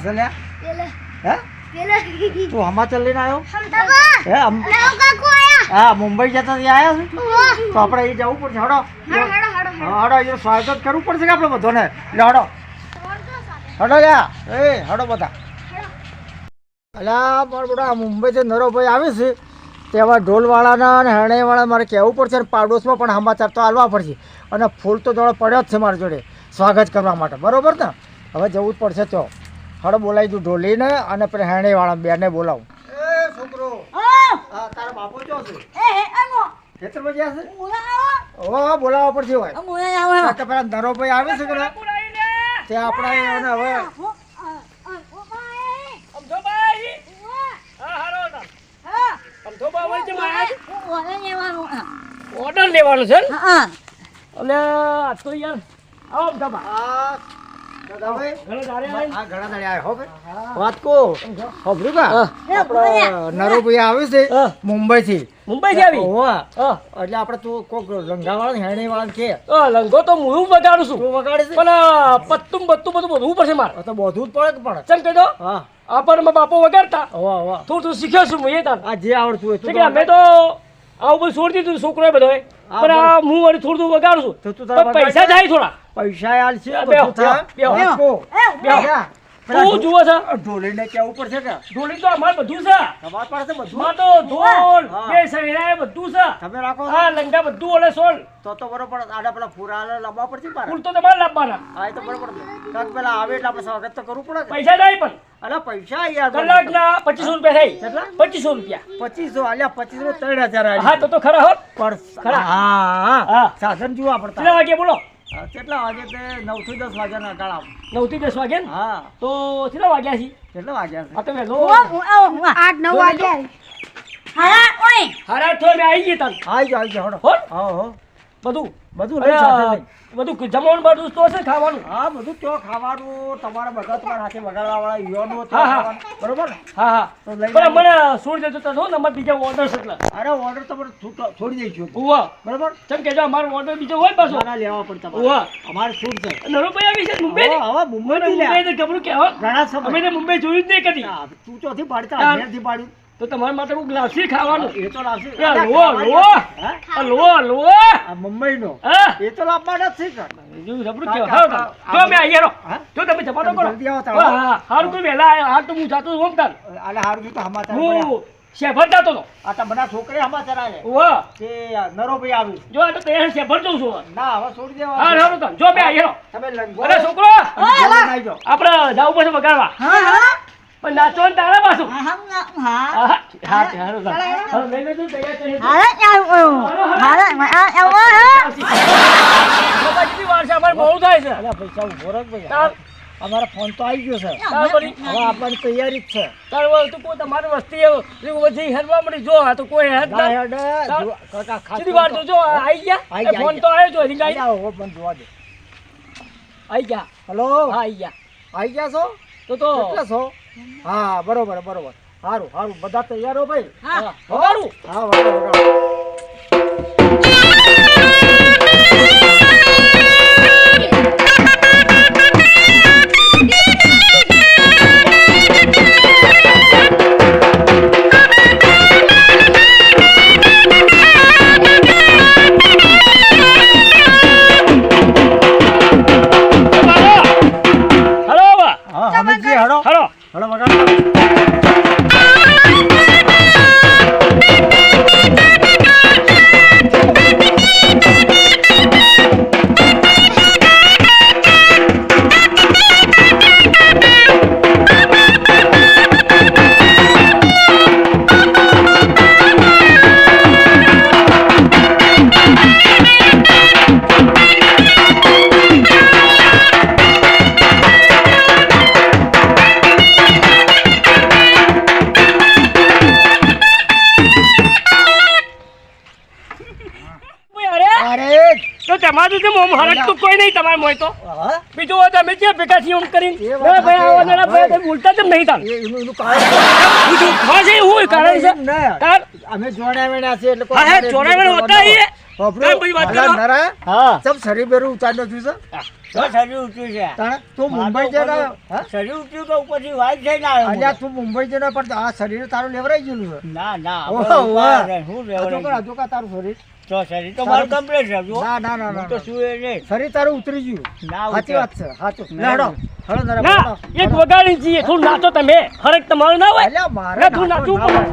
ચો સલ્યા પેલે. હે? તું સમાચાર લઈને આવ્યો હે હા મુંબઈ જતા ત્યાં આવ્યા છે? તો આપણે એ જવું પડશે હડો. હાડો એ સ્વાગત કરવું પડશે કે આપણે બધાને? એટલે હડો. હડો લ્યા. એ હડો બધા. અલ્યા મારા બધા મુંબઈથી નરોભાઈ આવી છે તેવા ઢોલવાળાના અને હરણેવાળા મારે કહેવું પડશે અને પાડોશમાં પણ સમાચાર તો હાલવા પડશે. અને ફૂલ તો જોડે પડ્યો જ છે મારી જોડે. સ્વાગત કરવા માટે. બરાબર ને? હવે જવું જ પડશે તો હડો બોલાવી તું ઢોલીને અને પેલા હરણેવાળા બેને બોલાવું. એ છોકરો. હા તારા બાપો ચો છે. ખેતરમાં જ્યાં છે? ઓ બોલાવવા પડશે હોય તો પેલા નરોભાઈ આવે છે કે તે આપણે એને હવે ઓર્ડર લેવાનો. છે ને? એટલે તો યાર આવો ધબા આ દાદાભાઈ ઘરે તારે આવીને આ ઘણા દાડે આયા હો ભાઈ વાત કો ખબરું કા હા. આપણે નરોભાઈ આવે? છે હા. મુંબઈ થી આવી એટલે આપણે તું કોક રંગાવાળા હેણી વાળા કે લંગો તો હું વગાડું છું. તું પણ પત્તું બત્તું બધું બધું પડશે મારે. તો બધું જ પડે કે પડે ચમ કહી દો હા. આપણને બાપો વગાડતા. થોડું થોડું શીખ્યો છું હું એ તાર આ જે આવડતું હોય અમે તો આવું બધું છોડી દીધું છોકરો બધો હા, પણ આ હું વળી થોડું થોડું વગાડું છું. પૈસા જાય થોડા. પૈસા આલ થાય તું જુઓ છે. ઢોલીને કેવું પડશે કે? ઢોલી તો અમારે બધું છે. તમાર પાસે બધું માં તો ઢોલ બે સૈડા બધું છે. તમે રાખો? હા લંગા બધું ઓલે સોલ. તો તો બરોબર આડા પેલા ફુરાલે લાવવા પડશે પાછા. ફૂલ તો તમારે લાવવાના હા એ તો બરોબર કાક પેલા આવે એટલે આપણે સ્વાગત તો કરવું પડે પૈસા જાય પણ. અલા પૈસા યાર કલાકના પચીસો રૂપિયા થઈ કેટલા? પચીસો રૂપિયા. પચીસો અલ્યા પચીસો ત્રણ હજાર આલી. હા તો તો ખરા હો. પણ ખરા. હા હા. સાધન જુઓ આપણે કેટલા વાગે બોલો? કેટલા વાગે તે નવથી દસ વાગ્યાના ગાળા નવથી દસ વાગે ને? હા. તો કેટલા વાગ્યા છે? કેટલા વાગ્યા છે? આ તો વહેલો આઠ નવ વાગ્યા હરા તો મેં આવી ગઈ તન આવી જાઓ આવી હળો હો હો. બધું. બધું લઈ સાથે બધું જમવાનું બધું તો છે ખાવાનું? હા બધું ત્યાં ખાવાનું તમારા બધા તમારા હાથે વગાડવા વાળા યુવાનો હા, હા. બરોબર હા હા. તો લઈને પણ મને છોડી દેજો તો નંબર બીજા ઓર્ડર છે એટલે. અરે ઓર્ડર તમારે છૂટો- છોડી દઈશું ઉવા. બરોબર? ચમ કેજો અમારો ઓર્ડર બીજો હોય પાછો. નાના લેવા પડે તમારે. ઉવા. અમારે છૂટ છે. નરોભાઈ આવી છે મુંબઈ હવે મુંબઈ મુંબઈ તો ખબર કે ઘણા સમય. અમે મુંબઈ જોયું જ નહીં કદી. તું ચોથી પાડતા હા. પાડ્યું તો તમારા માટે હું લાસી ખાવાનું એ તો લાસી લો, લો. આ લો લો મુંબઈ નો એ તો લાવવાના જ છે કે બીજું રબડું કેવું? હા, હાલો હા, તાર. જો મેં અહીંયા જો તમે જમાડો કરો જલ્દી આવો તાર. હા, હા. હારું કોઈ વહેલા આયા. તો હું જાતો હોમ તાર. આલે હારું થયું તો સમાચાર હું શેફર જાતો હતો આ તો બધા છોકરી ઉવા. કે નરોભાઈ આવ્યું જો આ તો તૈયાર શેફર જઉં છું ના હવે છોડી દેવા હા હારું તાર. જો મેં અહીંયા તમે લંગો અરે છોકરો અને જલ્દી નાઈ જાઓ. આપણે જાવું પડશે વગાડવા પણ નાચો ને તારા પાછું. છે? અમારે બહુ થાય છે. અલ્યા પૈસા ઊભો રાખ ભાઈ. તાર અમારો ફોન તો આવી ગયો છે. હવે આપવાની તૈયારી જ છે. તાર વળી કોઈ તમારી વસ્તી એવું, હરવા બધી હેરવા મળી. જો આ તો કોઈ હેર ના ના હેડે, સીધી વાર જોજો આ આઈ ગયા? ફોન તો આવ્યો જો રીંગ આઈ અલ્યા, પણ જોવા દે. આવી ગયા. હલો? હા આઈ ગયા. આવી ગયા છો? તો તો કેટલા છો? હા બરોબર બરોબર. સારું સારું બધા તૈયાર હો ભાઈ? હા. સારું હા તમારું હરક તો કોઈ નહીં તમારે મોય તો. બીજું હોય તમે જે ભેગા થી ઓમ કરીને. ભાઈ. આવો ના ભાઈ. બોલતા કેમ નહીં તાર બીજું ખાસ એ હોય કારણ છે. તાર અમે જોડાવેણા છે એટલે હા એટલું હોતા એ. કાંઈ બધી વાત કરો. હા. સબ શરીર બેરું ઉતારનો છું? છે? શરીર તું મુંબઈ જઈને શરીર ઉપરથી વાઈટ થઈને આવ્યો અલ્યા તું મુંબઈ જઈને પણ આ શરીર તારું લેવરાઈ ગયું છે. ના ના હું કા તારું શરીર. તો મારું ના ના ના શું એ નહીં. તારું ઉતરી ગયું. ના સાચી વાત છે એક વગાડી જઈએ થોડું નાચો તમે. હરક તમારું ના હોય. મારે થોડું નાચવું પડે